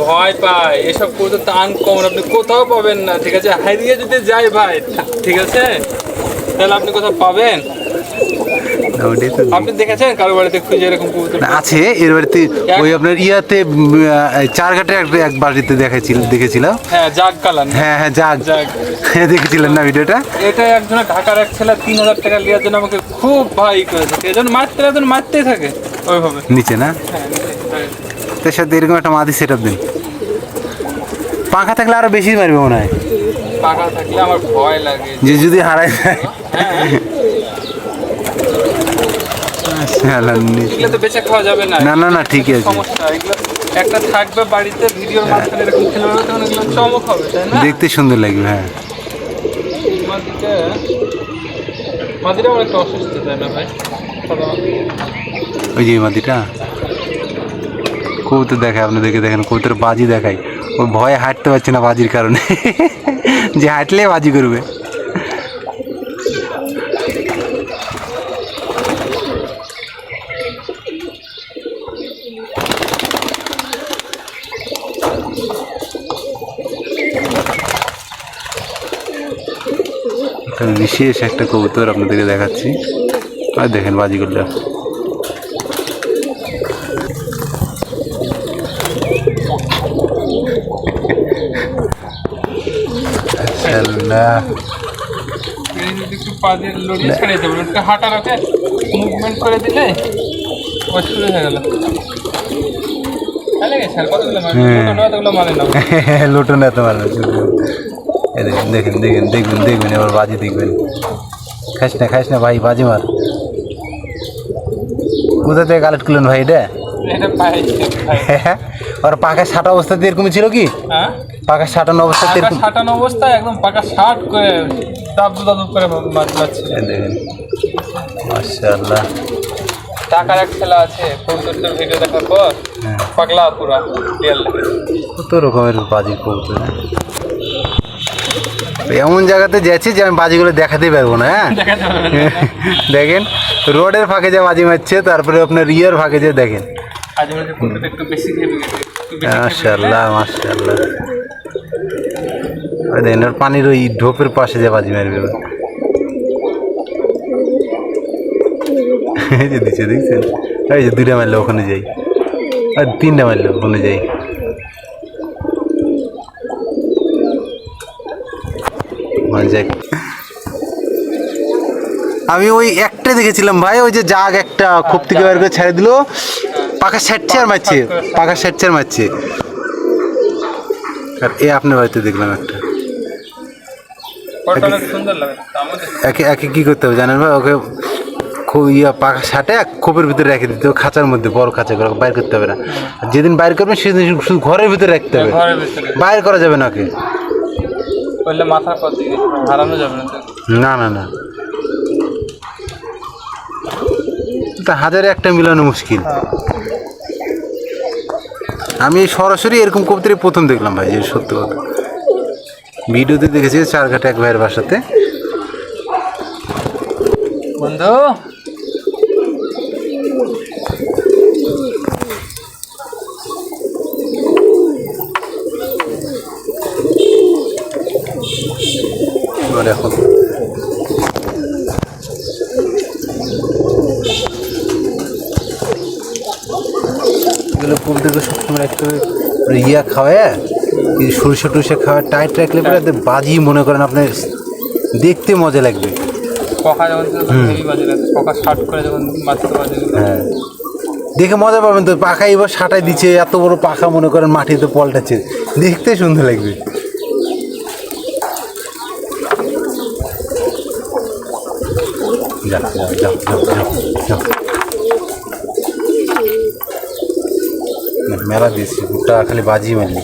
ভয় পায়, এসব করতে টান কম আপনি কোথাও পাবেন না, ঠিক আছে? হারিয়ে যদি যাই ভাই, ঠিক আছে? তাহলে আপনি কোথাও পাবেন? আপনি দেখেছেন কারও বাড়িতে খুঁজে এরকম কবুতর আছে এর বাড়িতে ওই আপনার ইয়াতে চারঘাটে এক বাড়িতে দেখেছিলাম। হ্যাঁ জাগ কালান হ্যাঁ হ্যাঁ। হ্যাঁ দেখেছিলেন না ভিডিওটা? এটা একজনের ঢাকার এক ছেলে তিন হাজার টাকা নেওয়ার জন্য আমাকে খুব ভাই করেছে। এজন মারতে একজন মারতেই থাকে ওইভাবে। নিচে না? হ্যাঁ হ্যাঁ। তার সাথে এরকম একটা মাদি সেট দিন। পাখা থাকলে আরও বেশি মারবে মনে হয়। পাকা থাকলে আমার ভয় লাগে। যে যদি হারাই যায়। হ্যাঁ এগুলো তো বেঁচে খাওয়া যাবে না। না না না ঠিকই আছে। সমস্যা এগুলো একটা থাকবে বাড়িতে ভিডিওর মাঝখানে এরকম খেলে তখন এগুলো চমক হবে তাই না? দেখতে সুন্দর লাগবে হ্যাঁ। মাদিটা মাদিটা আমার একটু অসুস্থ তাই না ভাই? ওই যে মাদিটা? কবুতর দেখায়, আপনাদেরকে দেখেন কবুতর বাজি দেখায়। ও ভয়ে হাঁটতে পারছে না বাজির কারণে। যে হাঁটলে বাজি করবে। বিশেষ একটা কবুতর আপনাদেরকে দেখাচ্ছি। আর দেখেন বাজি আল্লাহ একটু পা দিয়ে লড়িয়ে ছেড়ে দেবো। একটু হাঁটা রাখে মুভমেন্ট করে দিলে ও শুরু হয়ে গেল। লুটুন এত মারবে দেখেন দেখেন দেখেন দেখবেন দেখবেন এবার বাজি দেখবেন। খাইস না খাইস না ভাই বাজি মার। কোথা থেকে কালেক্ট করলেন ভাই এটা? আর পাকা সাটা অবস্থাতে এরকমই ছিল কি? হ্যাঁ? পাকা সাটানো অবস্থাতে পাকা সাটানো অবস্থায় একদম পাকা শার্ট করে দাব দাব করে মাছ যাচ্ছে দেখেন। মাশাআল্লাহ। টাকার এক ছেলে আছে কবুতরটার ভিডিও দেখার পর হ্যাঁ। পাগলা পুরা রিয়েল কত রকমের বাজি কবুতর হ্যাঁ? এমন জায়গাতে যাচ্ছি যে আমি বাজিগুলো দেখাতে পারব না হ্যাঁ। দেখেন রোডের ফাঁকে যে বাজি মারছে তারপরে আপনার ইয়ের ফাঁকে যে দেখেন। পানির ওই ঢোপের পাশে যে বাজি মারবে দিচ্ছে দেখছেন? এই যে দুইটা মারলে, ওখানে যাই। আর তিনটা মারলে ওখানে যাই। আমি ওই একটা দেখেছিলাম ভাই, ওই যে জাগ একটা খুব থেকে বের করে ছেড়ে দিল। পাকা সাইডছে আর মারছে পাকা আর মারছে। আর এ আপনার বাড়িতে দেখলাম একটা। একে একে কী করতে হবে জানেন ভাই? ওকে খুব ইয়া পাকা সাটে খোপের ভিতরে রেখে দিতে হবে খাঁচার মধ্যে বড় খাঁচা করে বাইর করতে হবে না। যেদিন বাইর করবেন সেদিন শুধু ঘরের ভিতরে রাখতে হবে। বাইর করা যাবে না ওকে। দিকে হারানো যাবে না না না না। তা হাজারে একটা মিলানো মুশকিল। আমি সরাসরি এরকম কবিতারই প্রথম দেখলাম ভাই যে সত্য কথা। ভিডিওতে দেখেছি চারঘাটে এক ভাইয়ের বাসাতে। বন্ধু। এখন এগুলো কবিতাকে সবসময় ওই ইয়া খাওয়ায় সরিষা টরিষা খাওয়া টাইট রাখলে পরে এদের বাজি মনে করেন আপনার দেখতে মজা লাগবে। পকা যখন হেভি লাগে। পকা শার্ট করে যখন মাছতে বাজে হ্যাঁ। দেখে মজা পাবেন তো পাখা এবার সাটাই দিচ্ছে এত বড় পাখা মনে করেন মাটিতে পল্টাচ্ছে। দেখতে সুন্দর লাগবে। যাও যাও যাও যাও যাও। যাও মেলা দিয়েছি গোটা খালি বাজি মারলি